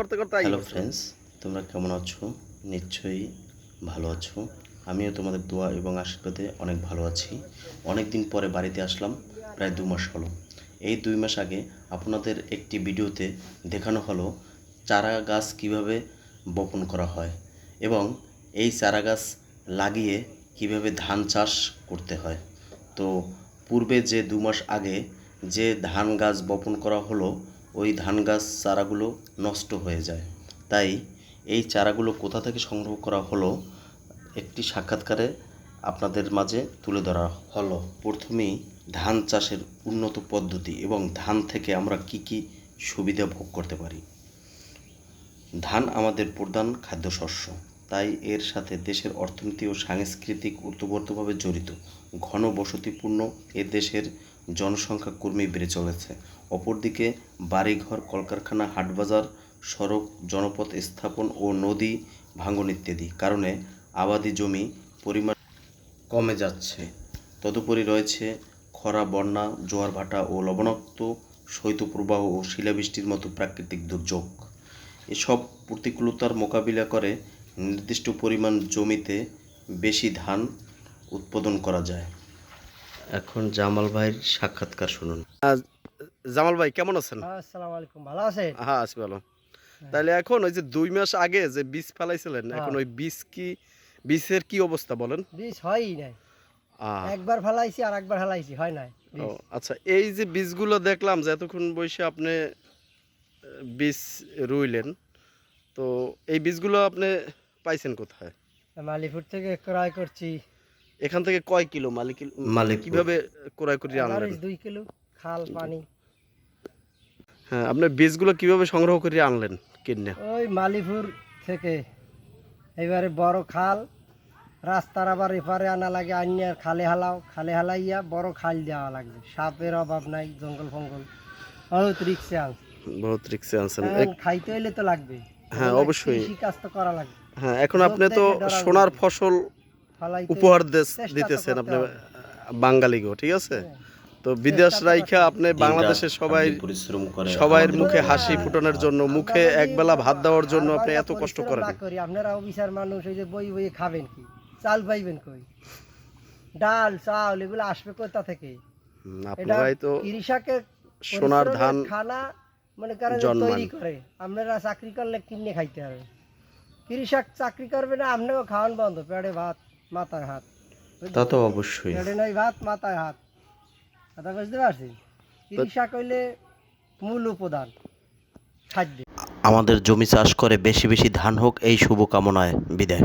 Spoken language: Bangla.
করতে করতে হ্যালো ফ্রেন্ডস তোমরা কেমন আছো? নিশ্চয়ই ভালো আছো। আমিও তোমাদের দোয়া এবং আশীর্বাদে অনেক ভালো আছি। অনেক দিন পরে বাড়িতে আসলাম প্রায় দু মাস হলো। এই দুই মাস আগে আপনাদের একটি ভিডিওতে দেখানো হলো চারা গাছ কীভাবে বপন করা হয় এবং এই চারা গাছ লাগিয়ে কীভাবে ধান চাষ করতে হয়। তো পূর্বে যে দু মাস আগে যে ধান গাছ বপন করা হলো ওই ধান গাছ চারাগুলো নষ্ট হয়ে যায়। তাই এই চারাগুলো কোথা থেকে সংগ্রহ করা হলো একটি সাক্ষাৎকারে আপনাদের মাঝে তুলে ধরা হলো। প্রথমেই ধান চাষের উন্নত পদ্ধতি এবং ধান থেকে আমরা কি কি সুবিধা ভোগ করতে পারি। ধান আমাদের প্রধান খাদ্যশস্য, তাই এর সাথে দেশের অর্থনীতি ও সাংস্কৃতিক ওতপ্রোতভাবে জড়িত ঘন বসতিপূর্ণ এ দেশের জনসংখ্যা ক্রমেই বেড়ে চলেছে। অপরদিকে বাড়িঘর, কলকারখানা, হাটবাজার, সড়ক, জনপথ স্থাপন ও নদী ভাঙন ইত্যাদি কারণে আবাদি জমি পরিমাণ কমে যাচ্ছে। তদুপরি রয়েছে খরা, বন্যা, জোয়ার ভাটা ও লবণাক্ত শৈত্যপ্রবাহ ও শিলাবৃষ্টির মতো প্রাকৃতিক দুর্যোগ। এসব প্রতিকূলতার মোকাবিলা করে নির্দিষ্ট পরিমাণ জমিতে বেশি ধান উৎপাদন করা যায়। এখন জামাল ভাইয়ের সাক্ষাৎকার শুনুন। জামাল ভাই কেমন আছেন? আসসালামু আলাইকুম ভালো আছেন? হ্যাঁ আছি ভালো। তাহলে এখন ওই যে দুই মাস আগে যে বীজ ফেলাইছিলেন হ্যাঁ। এখন ওই বীজ কি বীজের কি অবস্থা বলেন? বীজ হয়ই নাই। একবার ফেলাইছি আর একবার ফেলাইছি হয় নাই। আচ্ছা এই যে বীজগুলো দেখলাম যে এতক্ষণ বসে আপনি বীজ রুইলেন তো এই বীজগুলো আপনি পাইছেন কোথায়? মালিপুর থেকে ক্রয় করছি। এখান থেকে কয় কিলো মালিক? মালিকপুর। কীভাবে ক্রয় করে আনলেন? দুই কিলো খাল পানি। হ্যাঁ আপনি বীজগুলো কীভাবে সংগ্রহ করে আনলেন কিনে? ওই মালিপুর থেকে। এবারে বড় খাল রাস্তার আবার এপারে আনা লাগে আনিয়ার খালে হালাও খালে হালাইয়া বড় খাল দেওয়া লাগবে। সাপের অভাব নাই জঙ্গল ফঙ্গল। বহুত রিক্সে আন বহুত রিক্সে আনছেন। এক- খাইতে হইলে তো লাগবে। হ্যাঁ, অবশ্যই। কৃষি কাজ তো করা লাগবে। হ্যাঁ এখন আপনি তো সোনার ফসল উপহার দেশ- দিতেছেন আপনি। বাঙালিগো ঠিক আছে? তো বিদেশ রাইখা আপনি বাংলাদেশের সবাই পরিশ্রম করে সবাইয়ের মুখে হাসি ফুটানোর জন্য মুখে একবেলা ভাত দেওয়ার জন্য আপনি এত কষ্ট করেন। করি আপনারা অফিসার মানুষ ওই যে বই বই খাবেন কি? চাল পাইবেন কই? ডাল চাল এগুলো আসবে কোথা থেকে? আপনারাই তো কৃষকের সোনার ধান খানা মানে করেন যে তৈরি করে। আপনারা চাকরি করলে কিনে খাইতে হবে। কৃষক চাকরি করবে না আপনাকেও খাওয়ান বন্ধ পেটে ভাত। মাথায় হাত। তা তো অবশ্যই। পেটে নাই ভাত মাথায় হাত। কথা বুঝতে পারছি? চিকিৎসা করলে মূল উপাদান খাদ্য। আমাদের জমি চাষ করে বেশি বেশি ধান হোক এই শুভকামনায় বিদায়।